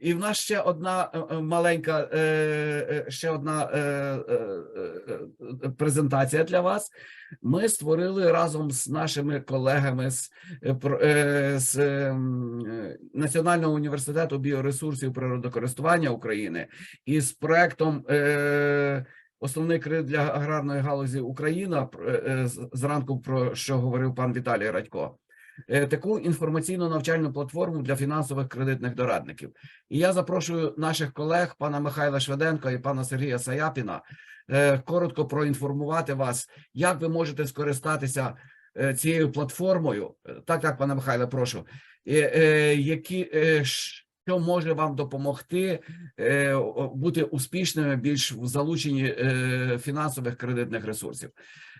І в нас ще одна е, е, маленька, е, ще одна презентація для вас. Ми створили разом з нашими колегами з, з Національного університету біоресурсів природокористування України і з проектом Основний кредит для аграрної галузі Україна зранку про що говорив пан Віталій Радько таку інформаційну навчальну платформу для фінансових кредитних дорадників. І я запрошую наших колег, пана Михайла Шведенка і пана Сергія Саяпіна, е, коротко проінформувати вас, як ви можете скористатися е, цією платформою. Е, Так, так, пане Михайле, прошу. Е, е, Які е, що може вам допомогти е, бути успішними більш в залученні е, фінансових кредитних ресурсів?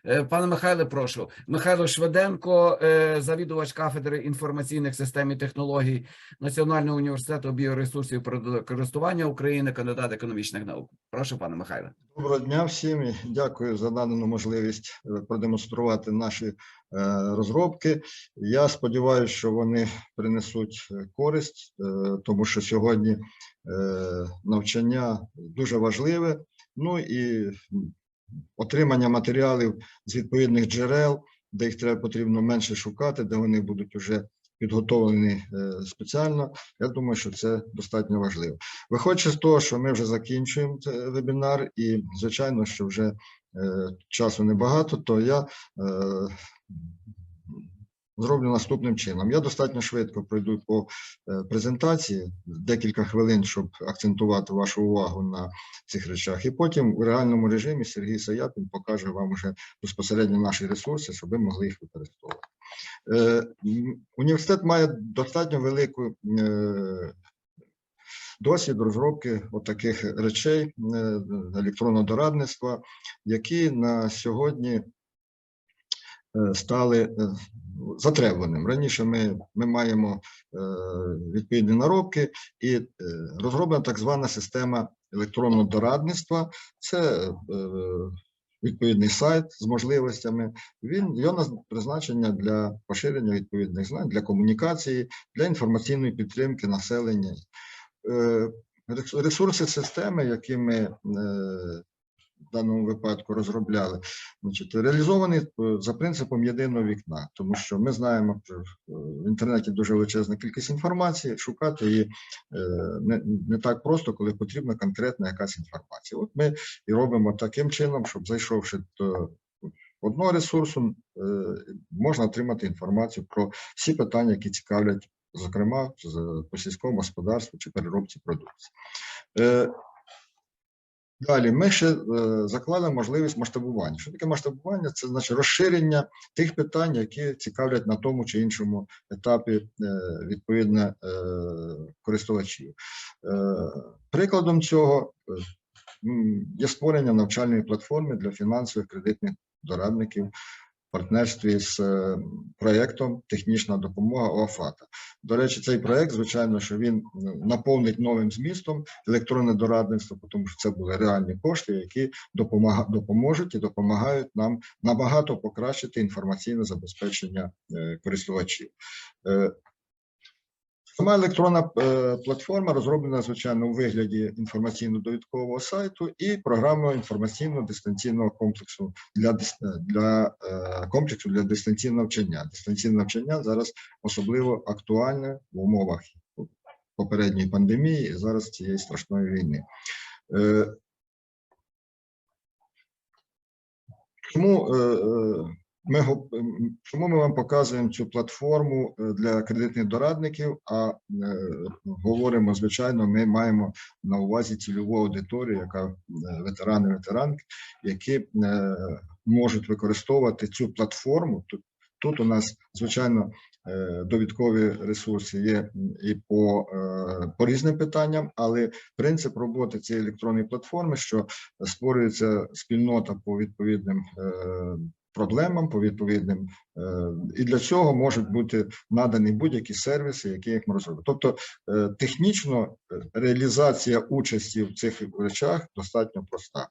Е, Пане Михайле, прошу. Михайло Шведенко, е, завідувач кафедри інформаційних систем і технологій Національного університету біоресурсів і природокористування України, кандидат економічних наук. Прошу, пане Михайле. Доброго дня всім дякую за надану можливість е, продемонструвати наші розробки. Я сподіваюся, що вони принесуть користь, тому що сьогодні навчання дуже важливе. Ну і отримання матеріалів з відповідних джерел, де їх треба потрібно менше шукати, де вони будуть вже підготовлені е, спеціально. Я думаю, що це достатньо важливо. Виходячи з того, що ми вже закінчуємо цей вебінар, і звичайно, що вже е, часу небагато, то я е, зроблю наступним чином. Я достатньо швидко пройду по е, презентації, декілька хвилин, щоб акцентувати вашу увагу на цих речах. І потім у реальному режимі Сергій Саяпін покаже вам уже безпосередньо наші ресурси, щоб ви могли їх використовувати. Е, Університет має достатньо велику е, досвід розробки таких речей електронного дорадництва, які на сьогодні стали е, затребуваним. Раніше ми, ми маємо е, відповідні наробки і е, розроблена так звана система електронного дорадництва. Це е, відповідний сайт з можливостями. Він його призначення для поширення відповідних знань, для комунікації, для інформаційної підтримки населення. Е, Ресурси системи, які ми е, в даному випадку розробляли, значить, реалізовані е, за принципом єдиного вікна, тому що ми знаємо, що е, в інтернеті дуже величезна кількість інформації, шукати її е, не, не так просто, коли потрібна конкретна якась інформація. От ми і робимо таким чином, щоб зайшовши до одного ресурсу, можна отримати інформацію про всі питання, які цікавлять, зокрема, по сільському господарству чи переробці продукції. Е, Далі ми ще закладемо заклали можливість масштабування. Що таке масштабування? Це значить розширення тих питань, які цікавлять на тому чи іншому етапі е, відповідно е, користувачів. Е, Прикладом цього е, є створення навчальної платформи для фінансових кредитних дорадників партнерстві з е, проєктом Технічна допомога ОАФАТа. До речі, цей проєкт, звичайно, що він наповнить новим змістом електронне дорадництво, тому що це були реальні кошти, які допоможуть і допомагають нам набагато покращити інформаційне забезпечення е, користувачів. Сама електронна е, платформа розроблена, звичайно, у вигляді інформаційно-довідкового сайту і програмного інформаційно-дистанційного комплексу для, для е, комплексу для дистанційного навчання. Дистанційне навчання зараз особливо актуальне в умовах попередньої пандемії і зараз цієї страшної війни. Чому, е, е, ми, чому ми вам показуємо цю платформу е, для кредитних дорадників, а е, говоримо, звичайно, ми маємо на увазі цільову аудиторію, яка е, ветерани, ветеранки, які можуть використовувати цю платформу. Тут, тут у нас, звичайно, довідкові ресурси є і по, по різним питанням, але принцип роботи цієї електронної платформи, що створюється спільнота по відповідним проблемам, по відповідним, е, і для цього можуть бути надані будь-які сервіси, які їх ми розробимо. Тобто е, технічно е, реалізація участі в цих речах достатньо проста.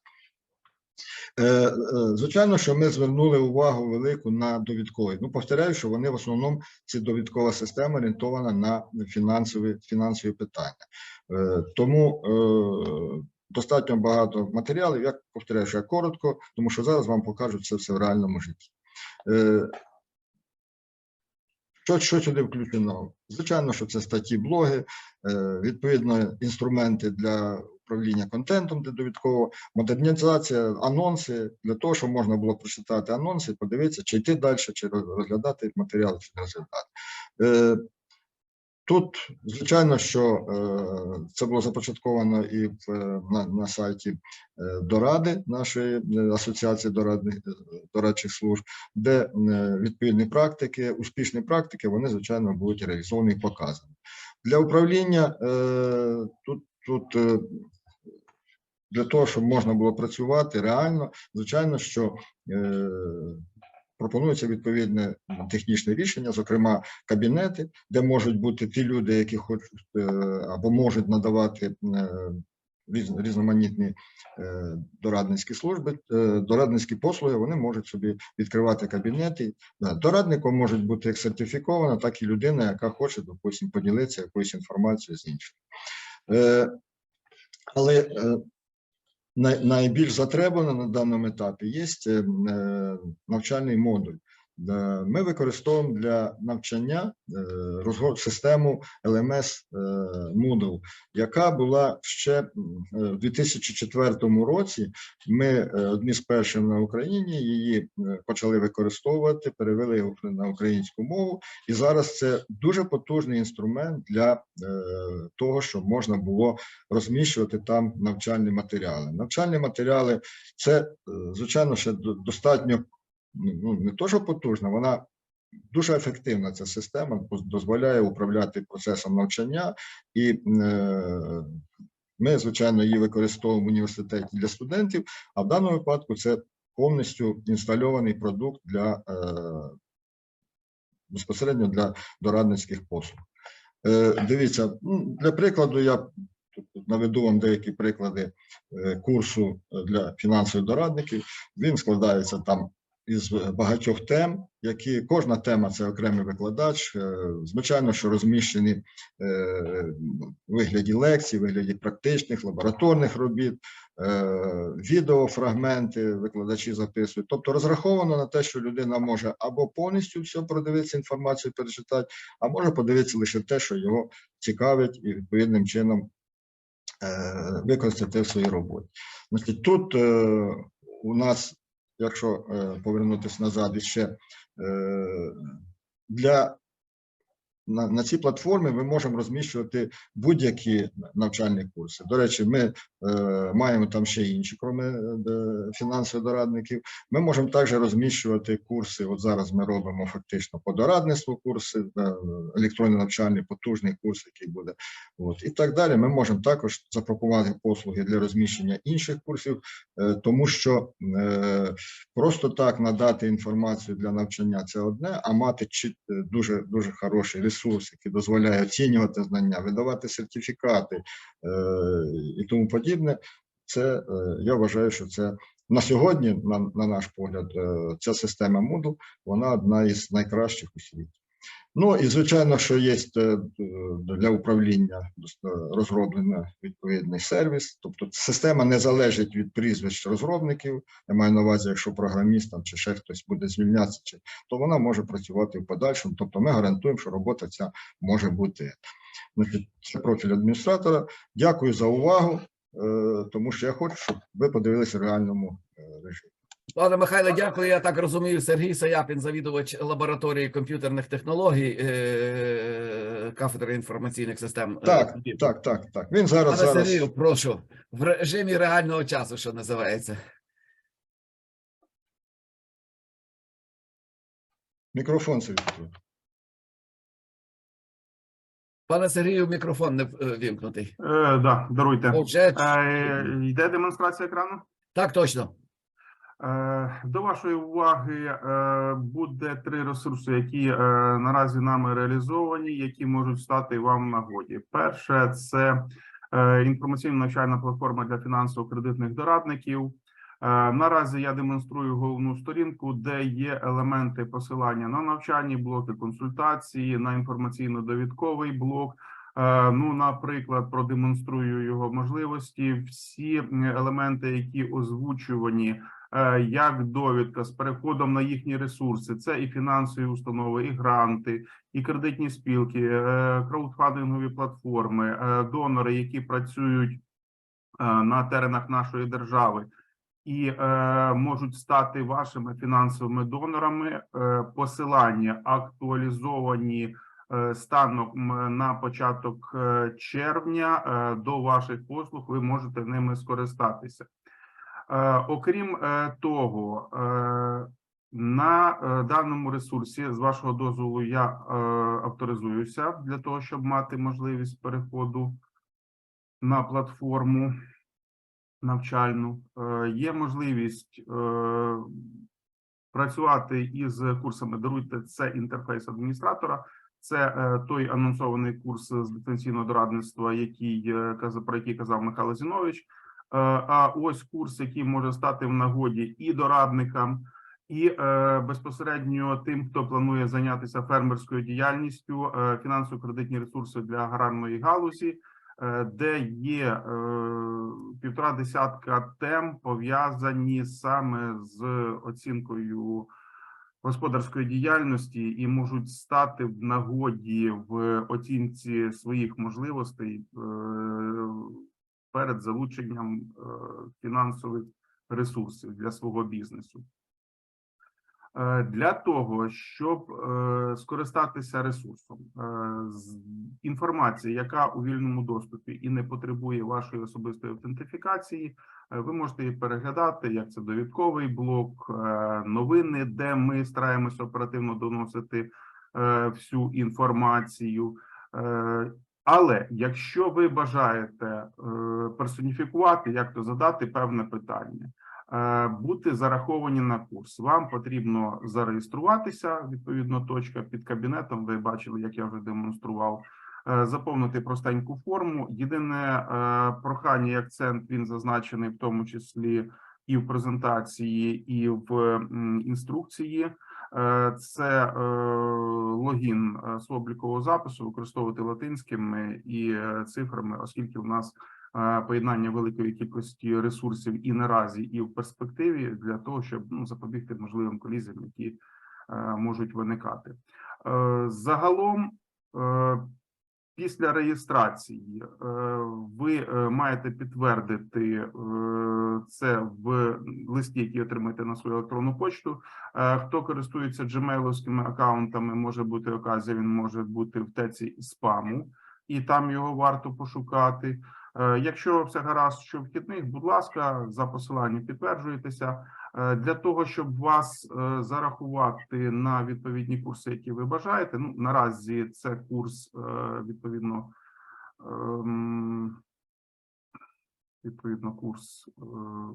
Звичайно, що ми звернули увагу велику на довідкові. Ну, повторяю, що вони в основному ці довідкова система орієнтована на фінансові, фінансові питання. Тому достатньо багато матеріалів. Я повторяю, що я коротко, тому що зараз вам покажуть це все в реальному житті. Е, Що, що сюди включено? Звичайно, що це статті, блоги, е, відповідно, інструменти для управління контентом для довідкового, модернізація, анонси для того, щоб можна було прочитати анонси, подивитися, чи йти далі, чи розглядати матеріали, чи не розглядати. Тут, звичайно, що е, це було започатковано і е, на, сайті е, Доради, нашої асоціації дорадних, дорадчих служб, де відповідні практики, успішні практики, вони, звичайно, будуть реалізовані і показані. Для управління тут, тут для того, щоб можна було працювати реально, звичайно, що пропонується відповідне технічне рішення, зокрема кабінети, де можуть бути ті люди, які хочуть е, або можуть надавати е, різноманітні е, дорадницькі служби, дорадницькі послуги, вони можуть собі відкривати кабінети. Дорадником можуть бути як сертифікована, так і людина, яка хоче, допустим, поділитися якоюсь інформацією з іншим. Але найбільш затребувано на даному етапі є е, е, навчальний модуль. Е, Ми використовуємо для навчання е, систему LMS е, Moodle, яка була ще в 2004 році. Ми одні з перших на Україні її почали використовувати, перевели на українську мову, і зараз це дуже потужний інструмент для того, щоб можна було розміщувати там навчальні матеріали. Навчальні матеріали це, звичайно, ще до- достатньо ну, не то, що потужна, вона дуже ефективна. Ця система дозволяє управляти процесом навчання, і е, ми, звичайно, її використовуємо в університеті для студентів, а в даному випадку це повністю інстальований продукт для е, безпосередньо для дорадницьких послуг. Е, Дивіться, ну, для прикладу, я наведу вам деякі приклади курсу для фінансових дорадників. Він складається там із багатьох тем, які кожна тема це окремий викладач. Е, Звичайно, що розміщені е, вигляді лекцій, вигляді практичних лабораторних робіт, е, відеофрагменти викладачі записують. Тобто розраховано на те, що людина може або повністю все продивитися інформацію, перечитати, а може подивитися лише те, що його цікавить, і відповідним чином використати в своїй роботі. Тут у нас, якщо е, повернутися назад іще е, для на, на цій платформі ми можемо розміщувати будь-які навчальні курси. До речі, ми е, маємо там ще інші, крім е, фінансових дорадників. Ми можемо також розміщувати курси. От зараз ми робимо фактично по дорадництву курси, е, електронний навчальний потужний курс, який буде. От і так далі. Ми можемо також запропонувати послуги для розміщення інших курсів, е, тому що е, просто так надати інформацію для навчання це одне, а мати чіт- е, дуже дуже хороший ресурс, який дозволяє оцінювати знання, видавати сертифікати е, і тому подібне. Це е, я вважаю, що це на сьогодні, на, на наш погляд, е, ця система Moodle, вона одна із найкращих у світі. Ну і звичайно, що є е, для управління розроблено відповідний сервіс. Тобто система не залежить від прізвищ розробників. Я маю на увазі, якщо програміст там чи ще хтось буде звільнятися, чи то вона може працювати в подальшому. Тобто, ми гарантуємо, що робота ця може бути. Це профіль адміністратора. Дякую за увагу, е, тому що я хочу, щоб ви подивилися в реальному е, режимі. Пане Михайле, дякую. Я так розумію. Сергій Саяпін, завідувач лабораторії комп'ютерних технологій е, кафедри інформаційних систем. е, Так, так, так, так. Він зараз Пане зараз. Сергію, прошу в режимі реального часу, що називається. Мікрофон собі. Пане Сергію, мікрофон не е, вімкнутий. Е, да, даруйте. Отже, Е, йде демонстрація екрану. так точно. Е, До вашої уваги е, буде три ресурси, які е, наразі нами реалізовані, які можуть стати вам в нагоді. Перше це інформаційно навчальна платформа для фінансово-кредитних дорадників. Наразі я демонструю головну сторінку, де є елементи посилання на навчальні блоки, консультації, на інформаційно-довідковий блок. Ну, наприклад, продемонструю його можливості. Всі елементи, які озвучувані як довідка з переходом на їхні ресурси, це і фінансові установи, і гранти, і кредитні спілки, е, краудфандингові платформи, е, донори, які працюють е, на теренах нашої держави. І е, можуть стати вашими фінансовими донорами. Е, посилання актуалізовані е, станом на початок е, червня е, до ваших послуг. Ви можете ними скористатися. Е, окрім е, того, е, на даному ресурсі, з вашого дозволу, я авторизуюся для того, щоб мати можливість переходу на платформу навчальну. Є можливість працювати із курсами. Даруйте це інтерфейс адміністратора. Це той анонсований курс з дистанційного дорадництва, який про який казав Михайло Зінович. Е, А ось курс, який може стати в нагоді і дорадникам, і е, безпосередньо тим, хто планує зайнятися фермерською діяльністю, е, фінансово-кредитні ресурси для аграрної галузі, де є півтора десятка тем пов'язані саме з оцінкою господарської діяльності і можуть стати в нагоді в оцінці своїх можливостей перед залученням е, фінансових ресурсів для свого бізнесу. Е, Для того, щоб е, скористатися ресурсом, інформація, яка у вільному доступі і не потребує вашої особистої автентифікації, ви можете її переглядати, як це довідковий блок, новини, де ми стараємося оперативно доносити всю інформацію. Але якщо ви бажаєте персоніфікувати, як то задати певне питання, е, бути зараховані на курс, вам потрібно зареєструватися. Відповідно, точка під кабінетом. Ви бачили, як я вже демонстрував. е, Заповнити простеньку форму. Єдине е, прохання і акцент він зазначений в тому числі і в презентації, і в інструкції. Це логін з облікового запису використовувати латинськими і цифрами, оскільки у нас поєднання великої кількості ресурсів і наразі, і в перспективі для того, щоб ну, запобігти можливим колізіям, які е, можуть виникати. Е, Загалом, е, після реєстрації, е, ви е, маєте підтвердити е, це в листі, який отримаєте на свою електронну почту. Е, Хто користується джемейловськими акаунтами, може бути оказія, він може бути в теці спаму, і там його варто пошукати. Е, Якщо все гаразд, що вхідних, будь ласка, за посиланням підтверджуєтеся. Е, Для того, щоб вас е, зарахувати на відповідні курси, які ви бажаєте. Ну, наразі це курс відповідно. ем, Відповідно, курс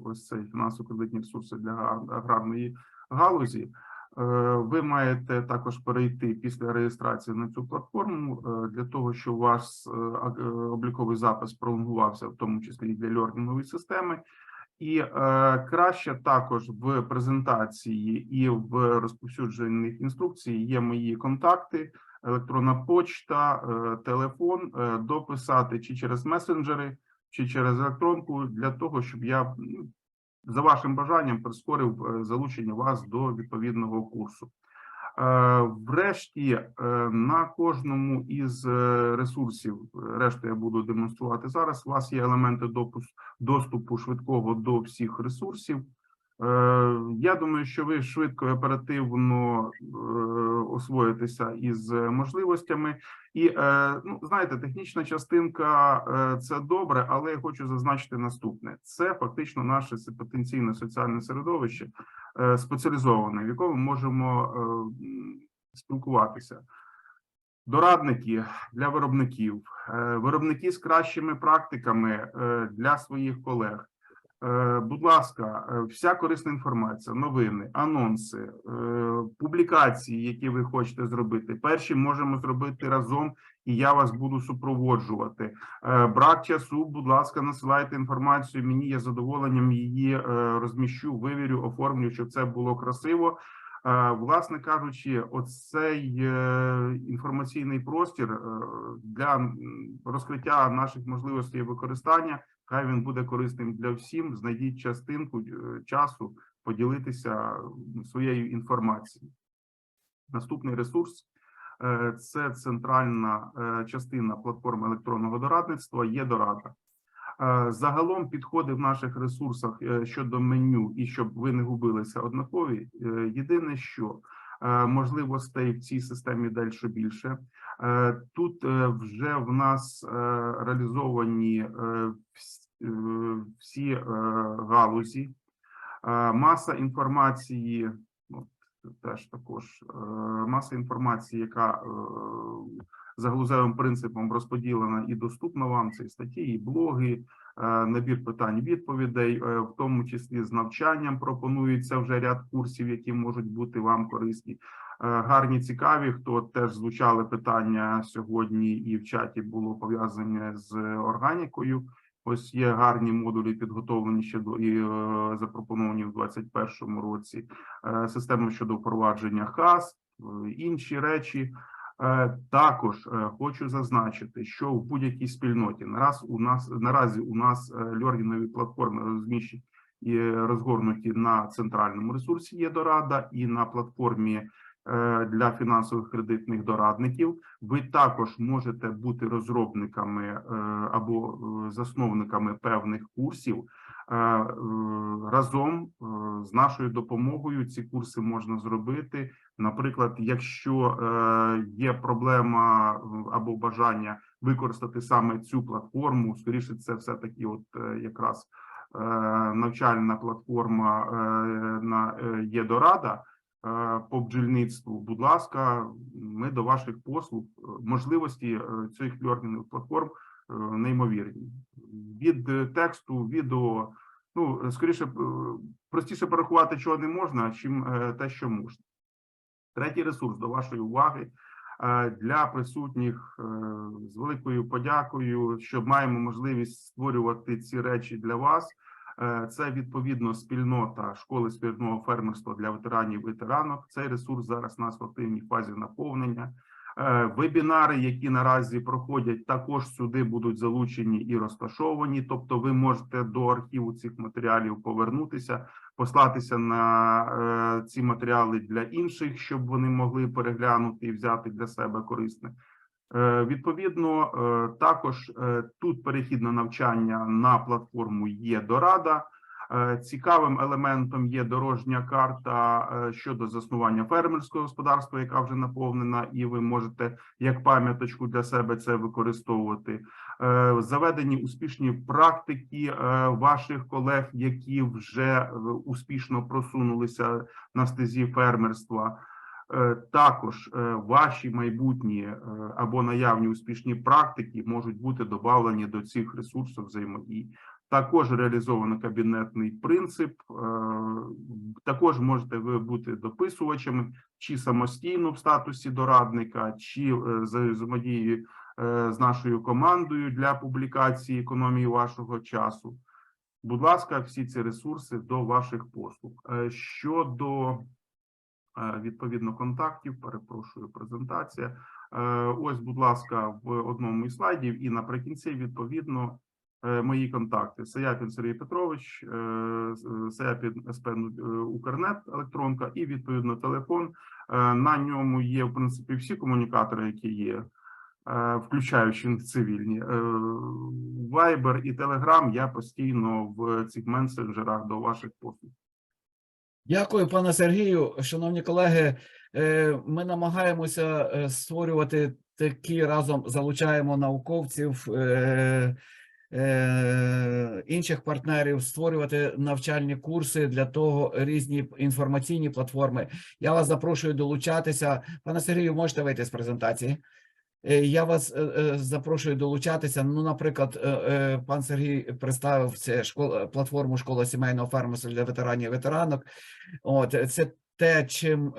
ось цей фінансово-кредитні ресурси для аграрної галузі. Е, Ви маєте також перейти після реєстрації на цю платформу е, для того, щоб у вас е, обліковий запис пролонгувався, в тому числі і для льорнінгової системи. І краще також в презентації і в розповсюджених інструкцій є мої контакти, електронна почта, телефон, дописати чи через месенджери, чи через електронку для того, щоб я за вашим бажанням прискорив е, залучення вас до відповідного курсу. Е, Врешті е, на кожному із ресурсів, решту я буду демонструвати зараз. У вас є елементи доступу швидкого до всіх ресурсів. Е, Я думаю, що ви швидко і оперативно е, освоїтеся із можливостями. І е, ну, знаєте, технічна частинка це добре, але я хочу зазначити наступне: це фактично наше потенційне соціальне середовище спеціалізоване, в якому ми можемо спілкуватися. Дорадники для виробників, виробники з кращими практиками для своїх колег. Е, Будь ласка, е, вся корисна інформація, новини, анонси, е, публікації, які ви хочете зробити. Перші можемо зробити разом і я вас буду супроводжувати. Брак часу, будь ласка, насилайте інформацію. Мені я задоволенням її розміщу, вивірю, оформлю, щоб це було красиво. Власне кажучи, оцей інформаційний простір для розкриття наших можливостей використання. Хай він буде корисним для всім. Знайдіть частинку е, часу поділитися своєю інформацією. Наступний ресурс е, це центральна е, частина платформи електронного дорадництва. Є дорада. Загалом підходи в наших ресурсах щодо меню і щоб ви не губилися однакові. Єдине, що можливостей в цій системі далі більше. Е, Тут е, вже в нас е, реалізовані е, вс- е, всі е, галузі, Е, маса інформації. Теж також е, маса інформації, яка е, за галузевим принципом розподілена і доступна вам. Це статті, і блоги, е, набір питань, відповідей, е, в тому числі з навчанням пропонується вже ряд курсів, які можуть бути вам корисні. Е, Гарні, цікаві. Хто теж звучали питання сьогодні, і в чаті було пов'язане з органікою. Ось є гарні модулі, підготовлені ще до і е, запропоновані в 2021 році. Е, Система щодо впровадження ХАС, е, інші речі. Е, Також е, хочу зазначити, що в будь-якій спільноті нараз у нас наразі у нас е, льоргінові платформи розміщені розгорнуті на центральному ресурсі є дорада і на платформі для фінансових кредитних дорадників. Ви також можете бути розробниками або засновниками певних курсів. Разом з нашою допомогою ці курси можна зробити. Наприклад, якщо е, є проблема або бажання використати саме цю платформу, скоріше це все таки, от е, якраз е, навчальна платформа на ЄДОРАДА по бджільництву. Будь ласка, ми до ваших послуг можливості цих льорнінгових платформ неймовірні. Від тексту, відео, ну скоріше простіше порахувати, чого не можна, чим те, що можна. Третій ресурс до вашої уваги е, для присутніх е, з великою подякою, що маємо можливість створювати ці речі для вас. Е, Це відповідно спільнота школи спільного фермерства для ветеранів і ветеранок. Цей ресурс зараз нас в активній фазі наповнення. Вебінари, які наразі проходять, також сюди будуть залучені і розташовані. Тобто, ви можете до архіву цих матеріалів повернутися, послатися на е, ці матеріали для інших, щоб вони могли переглянути і взяти для себе корисне. Е, Відповідно, е, також тут перехід на навчання на платформу є дорада. Е, Цікавим елементом є дорожня карта е, щодо заснування фермерського господарства, яка вже наповнена, і ви можете як пам'яточку для себе це використовувати. Е, Заведені успішні практики ваших колег, які вже успішно просунулися на стезі фермерства. Також ваші майбутні або наявні успішні практики можуть бути додавлені до цих ресурсів взаємодії. Також реалізовано кабінетний принцип. е, Також можете ви бути дописувачами чи самостійно в статусі дорадника, чи е, за взаємодією е, з нашою командою для публікації економії вашого часу. Будь ласка, всі ці ресурси до ваших послуг. Е, Щодо е, відповідно контактів, перепрошую, презентація. Е, Ось, будь ласка, в одному із слайдів, і наприкінці відповідно е, мої контакти. Саяпін Сергій Петрович, е, з- Саяпін СП е, Укрнет електронка, і відповідно телефон. Е, На ньому є в принципі всі комунікатори, які є. е, Включаючи цивільні Е, Viber і Telegram, я постійно в цих месенджерах до ваших послуг. Дякую, пане Сергію. Шановні колеги, е, ми намагаємося е, створювати такі разом залучаємо науковців. Е, Інших партнерів створювати навчальні курси для того різні інформаційні платформи. Я вас запрошую долучатися. Пане Сергію, можете вийти з презентації? Е, Я вас е, запрошую долучатися. Ну, наприклад, пан Сергій представив це школа платформу школа сімейного фермерства для ветеранів і ветеранок. От це те, чим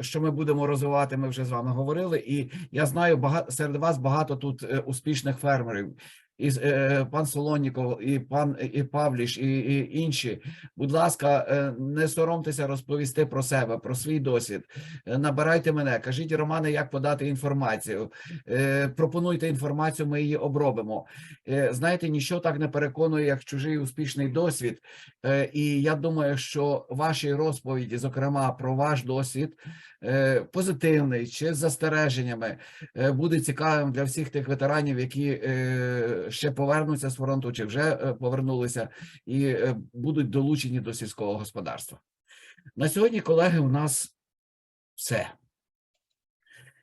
що ми будемо розвивати, ми вже з вами говорили. І я знаю, багато серед вас багато тут успішних фермерів. І е, пан Солоніков, і пан і Павліш, і, і інші. Будь ласка, е, не соромтеся розповісти про себе, про свій досвід. Е, Набирайте мене, кажіть Романе, як подати інформацію. Е, пропонуйте інформацію, ми її обробимо. Е, знаєте, нічого так не переконує, як чужий успішний досвід. Е, і я думаю, що ваші розповіді, зокрема про ваш досвід, е, позитивний чи з застереженнями, е, буде цікавим для всіх тих ветеранів, які е, ще повернуться з фронту, чи вже е, повернулися, і е, будуть долучені до сільського господарства. На сьогодні, колеги, у нас все.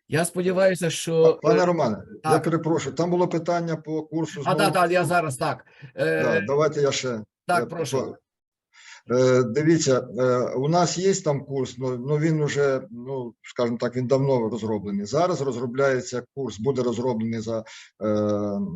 Я сподіваюся, що Пане Романе, Романе, я перепрошую, там було питання по курсу. а так, так, я зараз так. Е, Да, давайте я ще. так, я прошу. Е, Дивіться, е, у нас є там курс, ну він уже, ну скажімо так, він давно розроблений. Зараз розробляється курс, буде розроблений за е,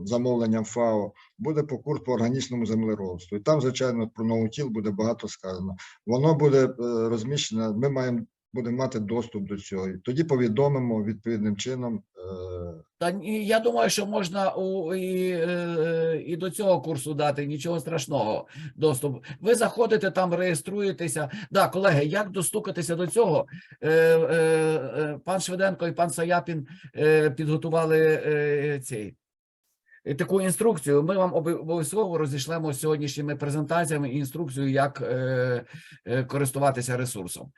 замовленням ФАО, буде по курс по органічному землеробству. І там, звичайно, про наутіл буде багато сказано. Воно буде розміщено. Ми маємо будемо мати доступ до цього. Тоді повідомимо відповідним чином. Е, Та ні, я думаю, що можна у, і, е, і до цього курсу дати нічого страшного. Доступ. Ви заходите там, реєструєтеся. Да, колеги, як достукатися до цього? Е, пан Швиденко і пан Саяпін підготували е, цей. Таку інструкцію ми вам обов'язково розійшлемо сьогоднішніми презентаціями і інструкцію, як е, е, користуватися ресурсом.